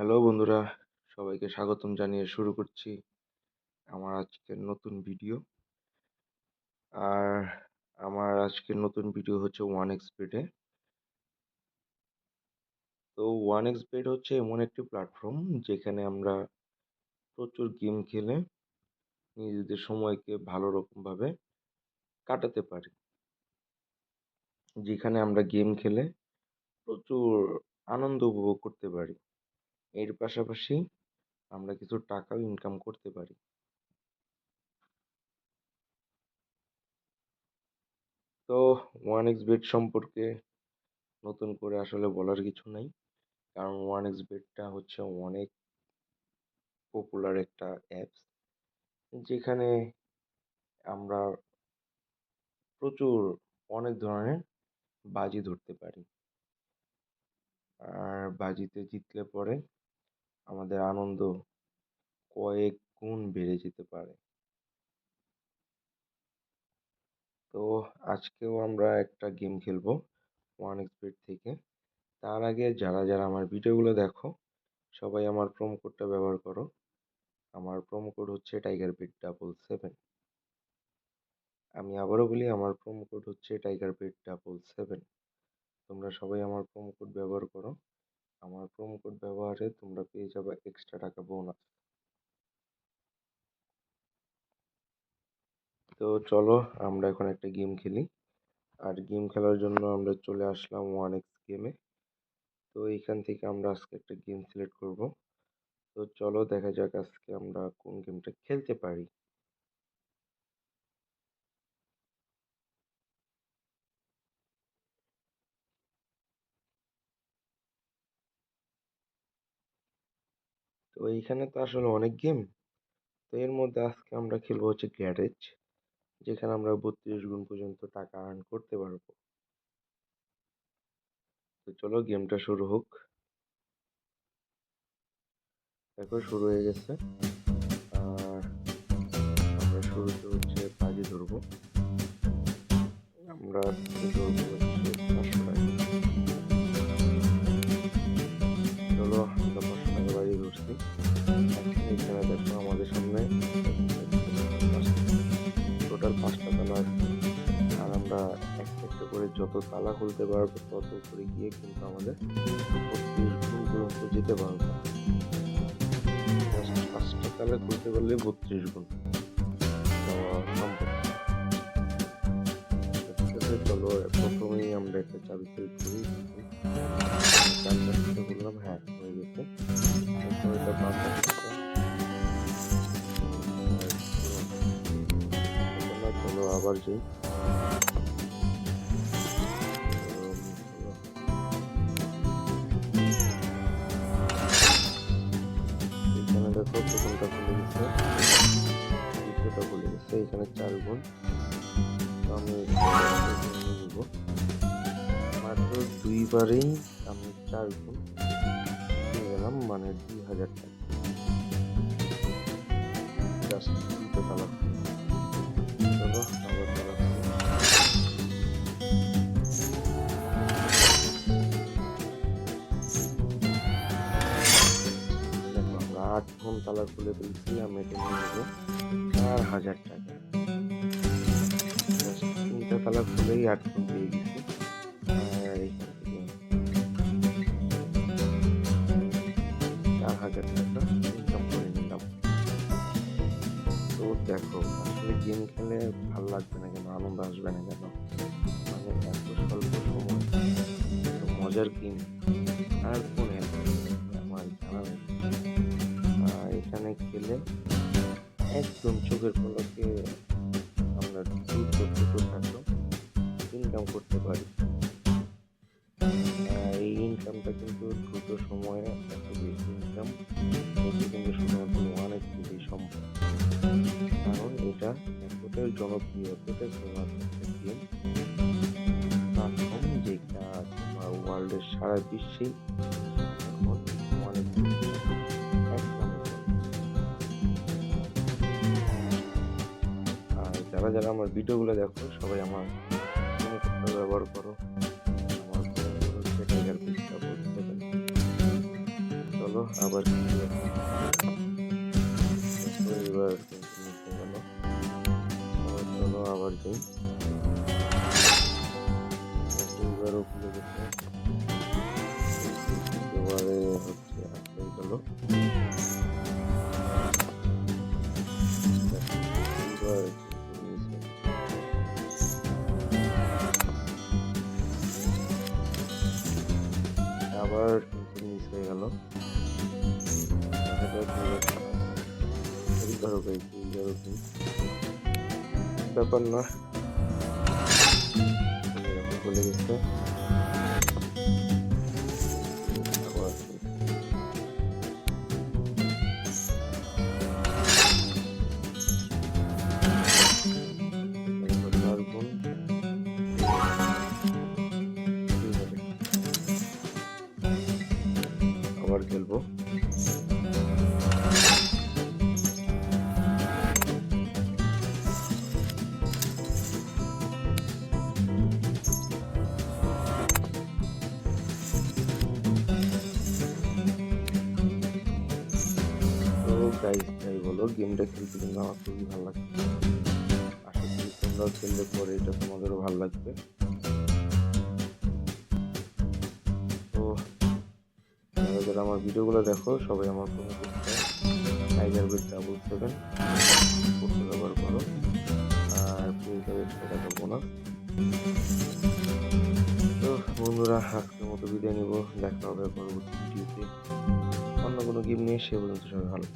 Hello বন্ধুরা, সবাইকে স্বাগতম জানিয়ে শুরু করছি আমার আজকের নতুন ভিডিও। আর আমার আজকের নতুন ভিডিও হচ্ছে ওয়ান এক্স বেডে তো ওয়ান এক্স বেড হচ্ছে এমন একটি প্ল্যাটফর্ম যেখানে আমরা প্রচুর গেম খেলে নিজেদের সময়কে ভালো রকমভাবে কাটাতে পারি। যেখানে আমরা গেম খেলে প্রচুর আনন্দ উপভোগ করতে পারি। এর পাশাপাশি আমরা কিছু টাকাও ইনকাম করতে পারি। তো ওয়ান এক্স বেড সম্পর্কে নতুন করে আসলে বলার কিছু নাই। কারণ ওয়ান এক্স বেডটা হচ্ছে অনেক পপুলার একটা অ্যাপস যেখানে আমরা প্রচুর অনেক ধরনের বাজি ধরতে পারি। আর বাজিতে জিতলে পরে আমাদের আনন্দ কয়েক গুণ বেড়ে যেতে পারে। তো আজকেও আমরা একটা গেম খেলব ওয়ান এক্সপেড থেকে। তার আগে যারা যারা আমার ভিডিওগুলো দেখো, সবাই আমার প্রোমো কোডটা ব্যবহার করো। আমার প্রোমো কোড হচ্ছে টাইগার বিট ডাবল সেভেন আমি আবারও বলি, আমার প্রোমো কোড হচ্ছে টাইগার বিট ডাবল সেভেন তোমরা সবাই আমার প্রোমো কোড ব্যবহার করো। কোড তোমরা পেয়ে যাবে এক্সট্রা টাকা বোনাস তো চলো আমরা এখন একটা গেম খেলি। আর গেম খেলার জন্য আমরা চলে আসলাম ওয়ান এক্স গেমে তো এইখান থেকে আমরা আজকে একটা গেম সিলেক্ট করব। তো চলো দেখা যাক আজকে আমরা কোন গেমটা খেলতে পারি। তো এইখানে তো আসলে অনেক গেম তো এর মধ্যে আজকে আমরা খেলব হচ্ছে গ্যারেজ যেখানে আমরা বত্রিশ গুণ পর্যন্ত টাকা আর্ন করতে পারব। তো চলো গেমটা শুরু হোক। দেখো, শুরু হয়ে গেছে। আর আমরা শুরুতে হচ্ছে বাজি ধরবো। আমরা করে যত তালা খুলতে পারব, তত করে গিয়ে কিন্তু আমাদের বত্রিশ গুণ যেতে পারব। পাঁচটা তালা খুলতে পারলে বত্রিশ গুণ। চলো, প্রথমেই আমরা একটা চাবি সেল করি। চার করলাম হ্যাঁ হয়ে গেছে। এটা আবার যাই। প্রথমটা ভুলে গেছে দ্বিতীয়টা ভুলে গেছে এখানে চার গুণ আমি নিব মাত্র দুইবারেই আমি চার গুণ পেয়ে গেলাম মানে দুই হাজার টাকা জাস্ট দুটো তালা তালা খুলে ফেলছি আমি এটা নিয়ে চার হাজার টাকা। তিনটা তালা খুলেই পেয়ে গেছি। চার হাজার টাকা ইনকাম করে নিলাম। তো দেখো, আসলে গেম খেলে ভালো লাগবে না কেন? আনন্দ আসবে না কেন? মানে এত স্বল্প সময় মজার গেম আর কোন আমার এখানে একদম চোখের পলকে আমরা ইনকাম করতে পারি। এই ইনকামটা কিন্তু দ্রুত সময়ে এত বেশি ইনকাম এটি কিন্তু শুধুমাত্র অনেক বেশি সম্ভব। কারণ এটা এতটাই জনপ্রিয়, এতটাই ফেমাস একটা গেম প্ল্যাটফর্ম যেটা ওয়ার্ল্ডের সারা বিশ্বেই এখন আর যারা আমার ভিডিওগুলো দেখো, সবাই আমার ব্যবহার করো। চলো, আবার চলো, আবার যাই। এবারও খুলে এবারে কি ব্যাপার না। বলে গেছে। আবার খেলব। তো গাইস যাই বলো গেমটা খেলতে কিন্তু আমার খুবই ভালো লাগছে। আশা করি তোমরাও খেললে পরে এটা তোমাদেরও ভালো লাগবে। যারা আমার ভিডিওগুলো দেখো, সবাই আমার কোনো টাইগার বেড ডাবল সেভেন করতে ব্যবহার করো। আর প্রিন্টার সেটা দেবো না। তো বন্ধুরা, আজকের মতো বিদায় নিব। দেখা হবে পরবর্তী ভিডিওতে। অন্য কোনো গেম নিয়ে সে পর্যন্ত সবাই ভালো